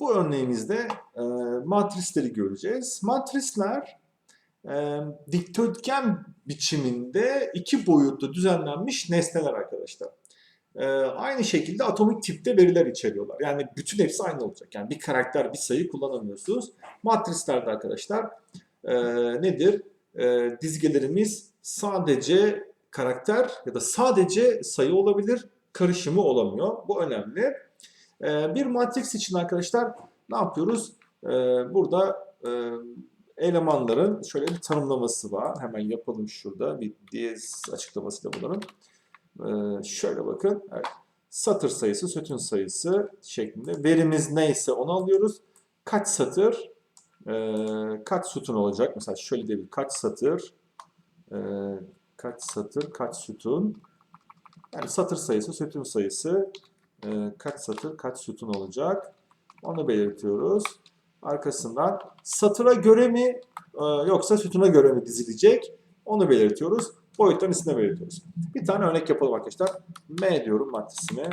Bu örneğimizde e, matrisleri göreceğiz. Matrisler e, dikdörtgen biçiminde iki boyutlu düzenlenmiş nesneler arkadaşlar. E, aynı şekilde atomik tipte veriler içeriyorlar. Yani bütün hepsi aynı olacak. Yani bir karakter, bir sayı kullanamıyorsunuz. Matrislerde arkadaşlar e, nedir? E, dizgelerimiz sadece karakter ya da sadece sayı olabilir, karışımı olamıyor. Bu önemli. E, bir matris için arkadaşlar ne yapıyoruz? E, burada e, elemanların şöyle bir tanımlaması var. Hemen yapalım şurada. Bir diyez açıklaması da bunların. Ee, şöyle bakın. Evet. Satır sayısı, sütun sayısı şeklinde. Verimiz neyse onu alıyoruz. Kaç satır, kaç sütun olacak? Mesela şöyle diyelim. Kaç satır, kaç satır, kaç sütun. Yani satır sayısı, sütun sayısı, e, kaç satır, kaç sütun olacak? Onu belirtiyoruz. Arkasından satıra göre mi e, yoksa sütuna göre mi dizilecek? Onu belirtiyoruz. Boyutların ismini belirtiyoruz. Bir tane örnek yapalım arkadaşlar. M diyorum matrisine.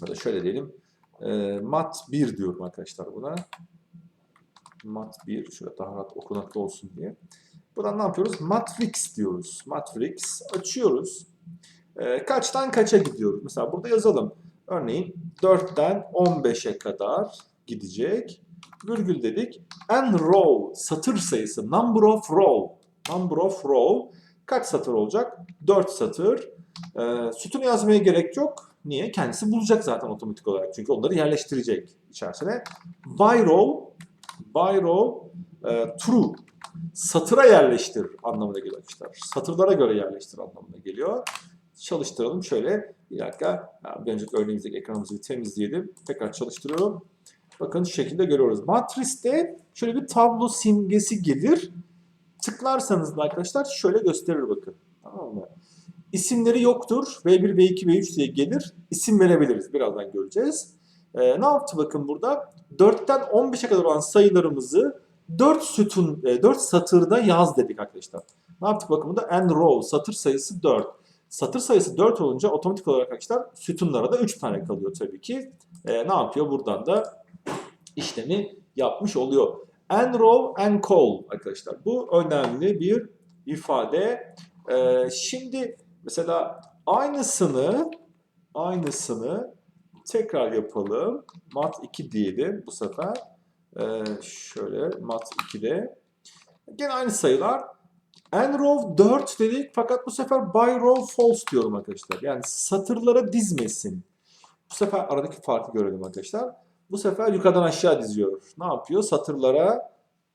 Ya da şöyle diyelim. E, mat 1 diyorum arkadaşlar buna. Mat 1. Şöyle daha rahat okunaklı olsun diye. Buradan ne yapıyoruz? Matrix diyoruz. Matrix açıyoruz. E, kaçtan kaça gidiyoruz? Mesela burada yazalım. Örneğin 4'ten 15'e kadar gidecek. Virgül dedik. And row satır sayısı. Number of row. Number of row kaç satır olacak? 4 satır. Ee, sütunu yazmaya gerek yok. Niye? Kendisi bulacak zaten otomatik olarak. Çünkü onları yerleştirecek içerisine. By row, by row, e, true. Satıra yerleştir anlamına geliyor. Satırlara göre yerleştir anlamına geliyor. Çalıştıralım şöyle. Bir dakika. Bir önceki örneğimizdeki ekranımızı bir temizleyelim. Tekrar çalıştırıyorum. Bakın şu şekilde görüyoruz. Matriste şöyle bir tablo simgesi gelir. Tıklarsanız da arkadaşlar şöyle gösterir bakın. Tamam mı? İsimleri yoktur. V1, V2, V3 diye gelir. İsim verebiliriz. Birazdan göreceğiz. Ee, ne yaptı bakın burada? 4'ten 15'e kadar olan sayılarımızı 4 sütun, 4 satırda yaz dedik arkadaşlar. Ne yaptık bakın burada? And row satır sayısı 4. Satır sayısı 4 olunca otomatik olarak arkadaşlar sütunlara da 3 tane kalıyor tabii ki. Ee, ne yapıyor? Buradan da işlemi yapmış oluyor. And row and call arkadaşlar. Bu önemli bir ifade. Ee, şimdi mesela aynısını aynısını tekrar yapalım. Mat 2 diyelim bu sefer. Ee, şöyle mat 2'de. Gene aynı sayılar. And row 4 dedik fakat bu sefer by row false diyorum arkadaşlar. Yani satırlara dizmesin. Bu sefer aradaki farkı görelim arkadaşlar. Bu sefer yukarıdan aşağı diziyor. Ne yapıyor? Satırlara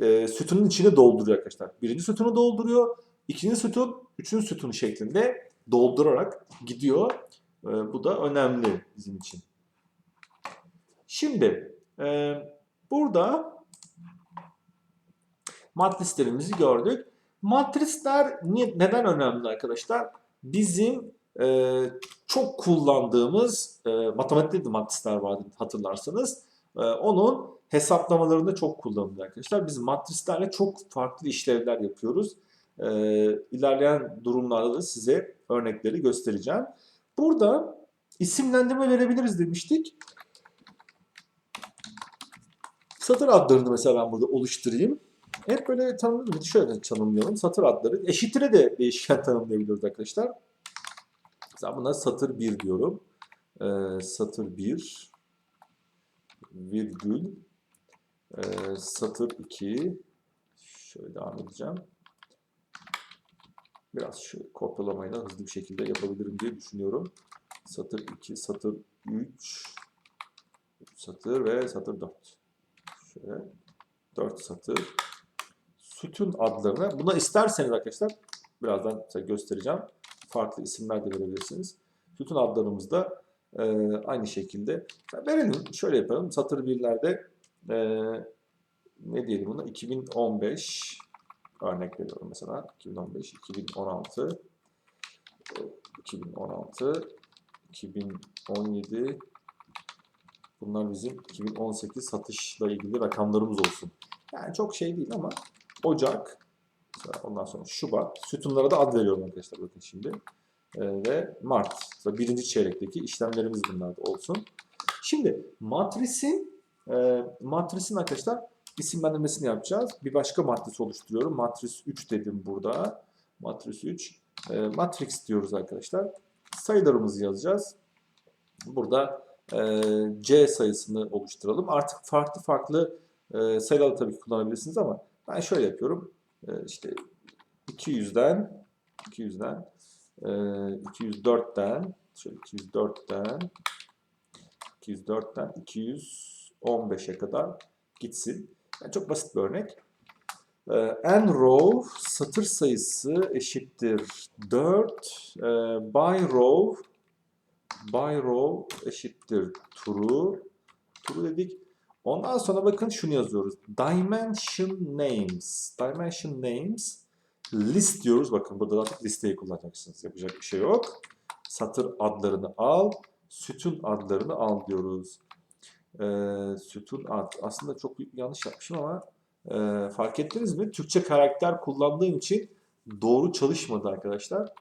e, sütunun içine dolduruyor arkadaşlar. Birinci sütunu dolduruyor. ikinci sütun, üçüncü sütun şeklinde doldurarak gidiyor. E, bu da önemli bizim için. Şimdi e, burada matrislerimizi gördük. Matrisler neden önemli arkadaşlar? Bizim e, çok kullandığımız e, matematikte de matrisler vardı hatırlarsanız. E, onun hesaplamalarında çok kullanılıyor arkadaşlar. Biz matrislerle çok farklı işlevler yapıyoruz. E, ilerleyen durumlarda da size örnekleri göstereceğim. Burada isimlendirme verebiliriz demiştik. Satır adlarını mesela ben burada oluşturayım. Hep böyle tanımlıyorum. Şöyle tanımlayalım. Satır adları. Eşitire de değişken tanımlayabiliyoruz arkadaşlar. Mesela buna satır 1 diyorum. Ee, satır 1 virgül ee, satır 2 şöyle devam edeceğim. Biraz şu kopyalamayı hızlı bir şekilde yapabilirim diye düşünüyorum. Satır 2, satır 3, satır ve satır 4. Şöyle 4 satır. Sütun adlarını, buna isterseniz arkadaşlar birazdan size göstereceğim. Farklı isimler de verebilirsiniz. Sütun adlarımızda e, aynı şekilde verelim. Şöyle yapalım. Satır birlerde e, ne diyelim buna? 2015 örnek veriyorum mesela. 2015, 2016, 2016, 2017 bunlar bizim 2018 satışla ilgili rakamlarımız olsun. Yani çok şey değil ama Ocak, ondan sonra Şubat, sütunlara da ad veriyorum arkadaşlar bakın şimdi. Ee, ve Mart, birinci çeyrekteki işlemlerimiz bunlar da olsun. Şimdi matrisin E, matrisin arkadaşlar isimlendirmesini yapacağız. Bir başka matris oluşturuyorum. Matris 3 dedim burada. Matris 3. E, matrix diyoruz arkadaşlar. Sayılarımızı yazacağız. Burada e, C sayısını oluşturalım. Artık farklı farklı e, sayılar tabii ki kullanabilirsiniz ama ben şöyle yapıyorum. E, işte 200'den 200'den e, 204'ten şöyle 204'ten 204'ten 215'e kadar gitsin. Yani çok basit bir örnek. Ee, n row satır sayısı eşittir 4. Ee, by row by row eşittir true. True dedik. Ondan sonra bakın şunu yazıyoruz. Dimension names. Dimension names list diyoruz. Bakın burada artık listeyi kullanacaksınız. Yapacak bir şey yok. Satır adlarını al. Sütun adlarını al diyoruz. Ee, sütun ad. Aslında çok büyük yanlış yapmışım ama e, fark ettiniz mi? Türkçe karakter kullandığım için doğru çalışmadı arkadaşlar.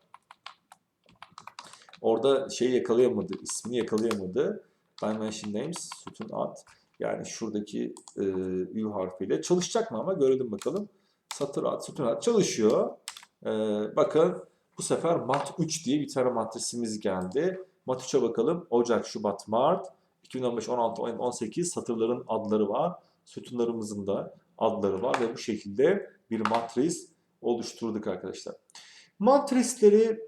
Orada şeyi yakalayamadı, ismini yakalayamadı. Dimension names, sütun ad. Yani şuradaki e, Ü harfiyle çalışacak mı ama görelim bakalım. Satır ad, sütun ad çalışıyor. E, bakın bu sefer mat 3 diye bir tane matrisimiz geldi. Mat 3'e bakalım. Ocak, Şubat, Mart. 2015, 16, 17, 18 satırların adları var. Sütunlarımızın da adları var ve bu şekilde bir matris oluşturduk arkadaşlar. Matrisleri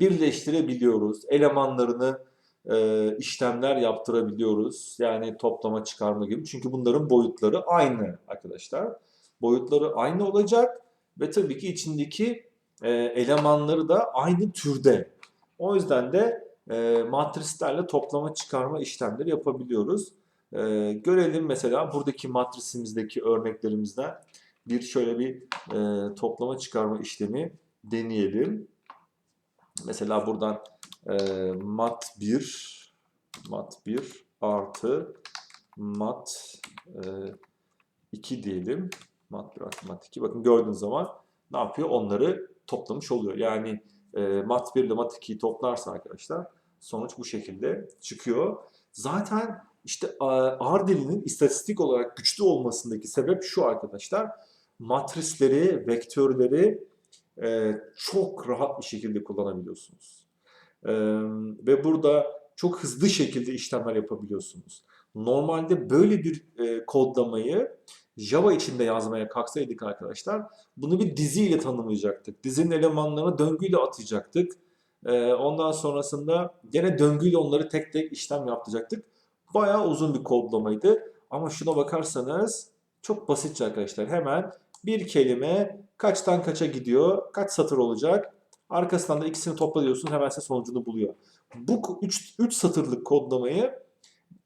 birleştirebiliyoruz. Elemanlarını e, işlemler yaptırabiliyoruz. Yani toplama, çıkarma gibi. Çünkü bunların boyutları aynı arkadaşlar. Boyutları aynı olacak ve tabii ki içindeki e, elemanları da aynı türde. O yüzden de e, matrislerle toplama, çıkarma işlemleri yapabiliyoruz. E, görelim mesela buradaki matrisimizdeki örneklerimizden bir şöyle bir e, toplama, çıkarma işlemi deneyelim. Mesela buradan e, mat 1 mat 1 artı mat e, 2 diyelim. Mat 1 artı mat 2. Bakın gördüğünüz zaman ne yapıyor? Onları toplamış oluyor. Yani e, mat 1 ile mat 2'yi toplarsa arkadaşlar sonuç bu şekilde çıkıyor. Zaten işte R dilinin istatistik olarak güçlü olmasındaki sebep şu arkadaşlar. Matrisleri, vektörleri e, çok rahat bir şekilde kullanabiliyorsunuz. E, ve burada çok hızlı şekilde işlemler yapabiliyorsunuz. Normalde böyle bir e, kodlamayı Java içinde yazmaya kalksaydık arkadaşlar bunu bir diziyle tanımlayacaktık. Dizinin elemanlarını döngüyle atayacaktık. E, ondan sonrasında gene döngüyle onları tek tek işlem yaptıracaktık. Bayağı uzun bir kodlamaydı. Ama şuna bakarsanız çok basitçe arkadaşlar. Hemen bir kelime kaçtan kaça gidiyor, kaç satır olacak. Arkasından da ikisini topluyorsun hemen size sonucunu buluyor. Bu 3 satırlık kodlamayı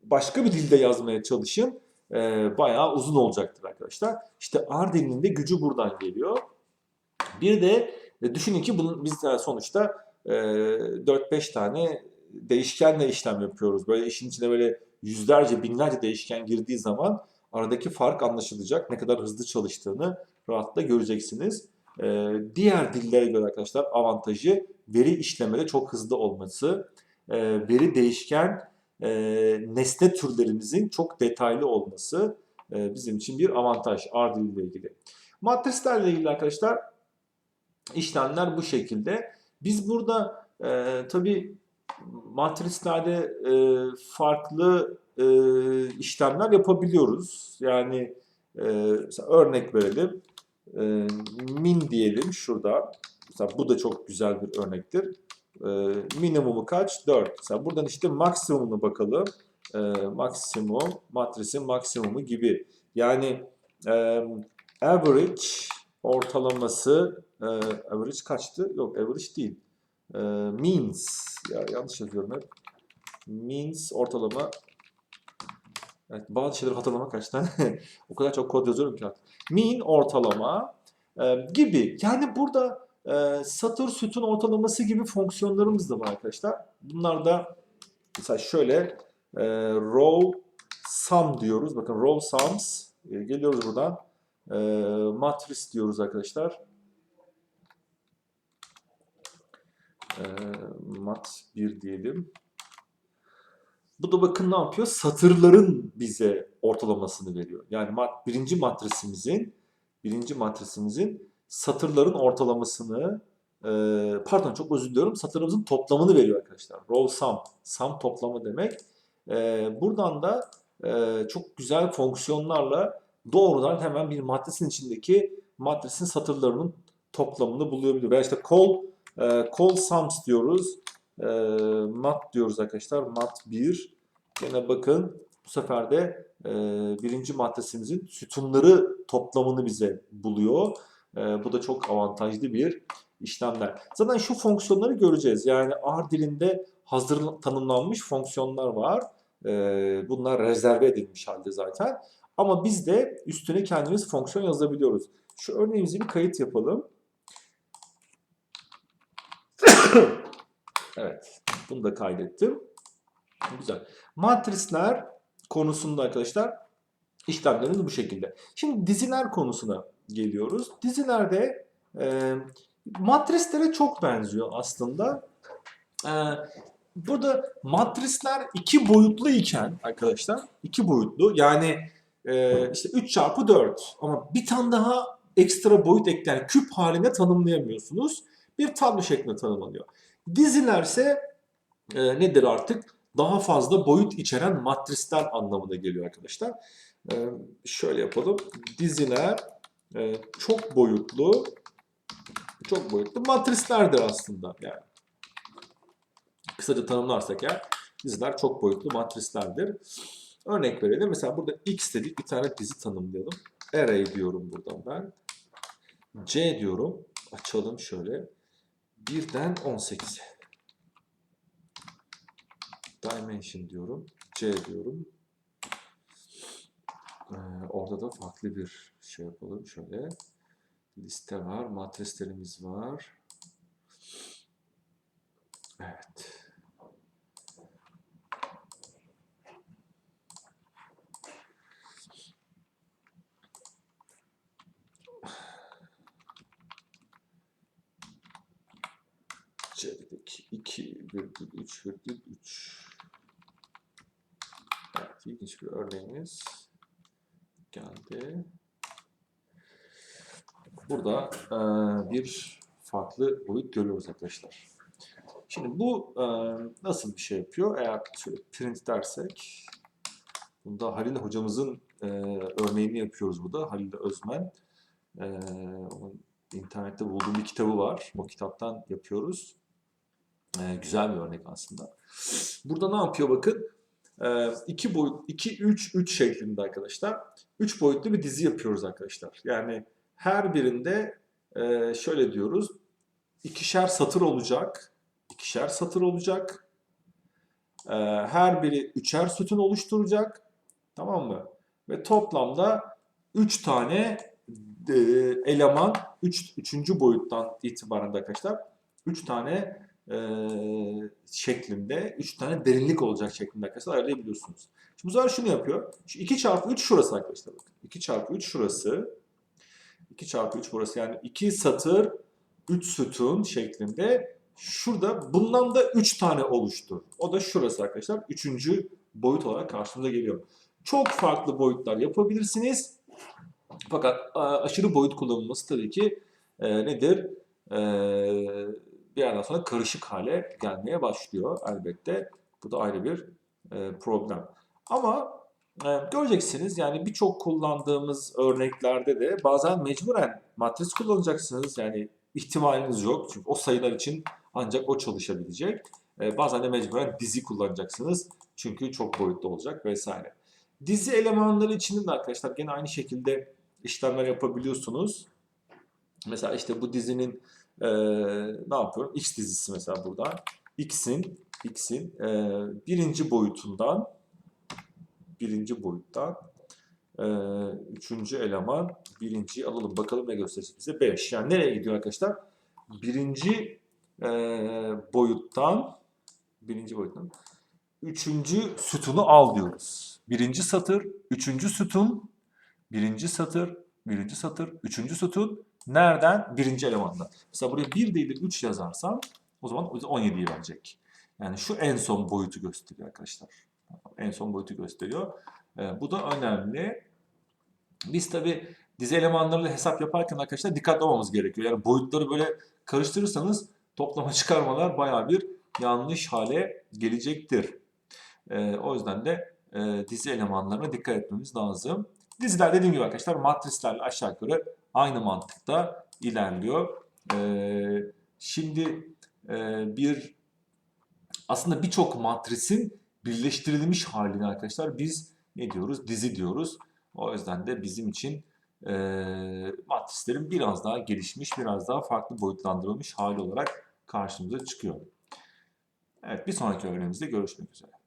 başka bir dilde yazmaya çalışın. Ee, bayağı uzun olacaktır arkadaşlar. İşte R dilinin de gücü buradan geliyor. Bir de e, düşünün ki bunun biz sonuçta e, 4-5 tane değişkenle işlem yapıyoruz. Böyle işin içine böyle yüzlerce, binlerce değişken girdiği zaman aradaki fark anlaşılacak. Ne kadar hızlı çalıştığını rahatla göreceksiniz. Ee, diğer dillere göre arkadaşlar avantajı veri işlemede çok hızlı olması. Ee, veri değişken e, nesne türlerimizin çok detaylı olması e, bizim için bir avantaj R diliyle ilgili. Matrislerle ilgili arkadaşlar işlemler bu şekilde. Biz burada e, tabii matrislerde e, farklı e, işlemler yapabiliyoruz. Yani e, örnek verelim. E, min diyelim şurada. Mesela bu da çok güzel bir örnektir. E, minimumu kaç? 4. Mesela buradan işte maksimumunu bakalım. E, maksimum, matrisin maksimumu gibi. Yani e, average ortalaması e, average kaçtı? Yok average değil. E, means ya yanlış yazıyorum hep. Means ortalama Evet, bazı şeyleri hatırlamak kaçtan o kadar çok kod yazıyorum ki artık. Mean ortalama e, gibi. Yani burada e, satır sütun ortalaması gibi fonksiyonlarımız da var arkadaşlar. Bunlar da mesela şöyle e, row sum diyoruz. Bakın row sums e, geliyoruz buradan. E, matris diyoruz arkadaşlar. E, mat 1 diyelim. Bu da bakın ne yapıyor? Satırların bize ortalamasını veriyor. Yani birinci matrisimizin birinci matrisimizin satırların ortalamasını e, pardon çok özür diliyorum satırımızın toplamını veriyor arkadaşlar. Row sum. Sum toplamı demek. E, buradan da e, çok güzel fonksiyonlarla doğrudan hemen bir matrisin içindeki matrisin satırlarının toplamını bulabiliyor. Veya işte call e, call sums diyoruz. E, mat diyoruz arkadaşlar. Mat 1. Yine bakın bu sefer de e, birinci matrisimizin sütunları toplamını bize buluyor. E, bu da çok avantajlı bir işlemler. Zaten şu fonksiyonları göreceğiz. Yani R dilinde hazır tanımlanmış fonksiyonlar var. E, bunlar rezerve edilmiş halde zaten. Ama biz de üstüne kendimiz fonksiyon yazabiliyoruz. Şu örneğimizi bir kayıt yapalım. evet, bunu da kaydettim. Güzel. Matrisler konusunda arkadaşlar işlemlerimiz bu şekilde. Şimdi diziler konusuna geliyoruz. Dizilerde e, matrislere çok benziyor aslında. E, burada matrisler iki boyutlu iken arkadaşlar iki boyutlu yani e, işte 3 çarpı 4 ama bir tane daha ekstra boyut ekleyen küp haline tanımlayamıyorsunuz. Bir tablo şeklinde tanımlanıyor. Dizilerse e, nedir artık? Daha fazla boyut içeren matrisler anlamına geliyor arkadaşlar. E, şöyle yapalım. Diziler e, çok boyutlu çok boyutlu matrislerdir aslında yani. Kısaca tanımlarsak ya diziler çok boyutlu matrislerdir. Örnek verelim. Mesela burada x dedik bir tane dizi tanımlayalım. Array diyorum buradan ben. C diyorum. Açalım şöyle. 1'den 18'e. Dimension diyorum. C diyorum. Ee, orada da farklı bir şey yapalım. Şöyle liste var. Matrislerimiz var. Evet. C'deki 2 virgül 3 virgül 3. Evet, ilginç bir örneğimiz geldi. Burada e, bir farklı boyut görüyoruz arkadaşlar. Şimdi bu e, nasıl bir şey yapıyor? Eğer şöyle print dersek, bunda Halil hocamızın e, örneğini yapıyoruz burada. Halil Özmen. E, onun internette bulduğum bir kitabı var. O kitaptan yapıyoruz. E, güzel bir örnek aslında. Burada ne yapıyor bakın? E, iki boyut, 2, 3, 3 şeklinde arkadaşlar. 3 boyutlu bir dizi yapıyoruz arkadaşlar. Yani her birinde e, şöyle diyoruz. ikişer satır olacak. ikişer satır olacak. E, her biri üçer sütun oluşturacak. Tamam mı? Ve toplamda 3 tane e, eleman 3 üç, 3. boyuttan itibaren arkadaşlar 3 tane e, şeklinde 3 tane derinlik olacak şeklinde arkadaşlar ayarlayabiliyorsunuz. Şimdi bu sefer şunu yapıyor. Şu 2 çarpı 3 şurası arkadaşlar bakın. 2 çarpı 3 şurası. 2 çarpı 3 burası yani 2 satır 3 sütun şeklinde şurada bundan da 3 tane oluştu. O da şurası arkadaşlar. 3. boyut olarak karşımıza geliyor. Çok farklı boyutlar yapabilirsiniz. Fakat aşırı boyut kullanılması tabii ki e, nedir? E, bir yerden sonra karışık hale gelmeye başlıyor elbette. Bu da ayrı bir e, problem. Ama e, göreceksiniz yani birçok kullandığımız örneklerde de bazen mecburen matris kullanacaksınız. Yani ihtimaliniz yok. Çünkü o sayılar için ancak o çalışabilecek. E, bazen de mecburen dizi kullanacaksınız. Çünkü çok boyutlu olacak vesaire. Dizi elemanları için de arkadaşlar gene aynı şekilde işlemler yapabiliyorsunuz. Mesela işte bu dizinin e, ne yapıyorum? X dizisi mesela burada. X'in X'in e, birinci boyutundan birinci boyuttan e, üçüncü eleman birinciyi alalım. Bakalım ne gösterecek bize? 5. Yani nereye gidiyor arkadaşlar? Birinci e, boyuttan birinci boyuttan üçüncü sütunu al diyoruz. Birinci satır, üçüncü sütun, birinci satır, birinci satır, üçüncü sütun. Nereden? Birinci elemandan. Mesela buraya 1 değil de 3 yazarsam o zaman 17'yi verecek. Yani şu en son boyutu gösteriyor arkadaşlar. En son boyutu gösteriyor. E, bu da önemli. Biz tabi dizi elemanlarıyla hesap yaparken arkadaşlar dikkatli olmamız gerekiyor. Yani boyutları böyle karıştırırsanız toplama çıkarmalar baya bir yanlış hale gelecektir. E, o yüzden de e, dizi elemanlarına dikkat etmemiz lazım. Diziler dediğim gibi arkadaşlar matrislerle aşağı yukarı aynı mantıkta ilerliyor. E, şimdi e, bir aslında birçok matrisin birleştirilmiş halini arkadaşlar biz ne diyoruz? Dizi diyoruz. O yüzden de bizim için e, matrislerin biraz daha gelişmiş, biraz daha farklı boyutlandırılmış hali olarak karşımıza çıkıyor. Evet, bir sonraki öğrenimizde görüşmek üzere.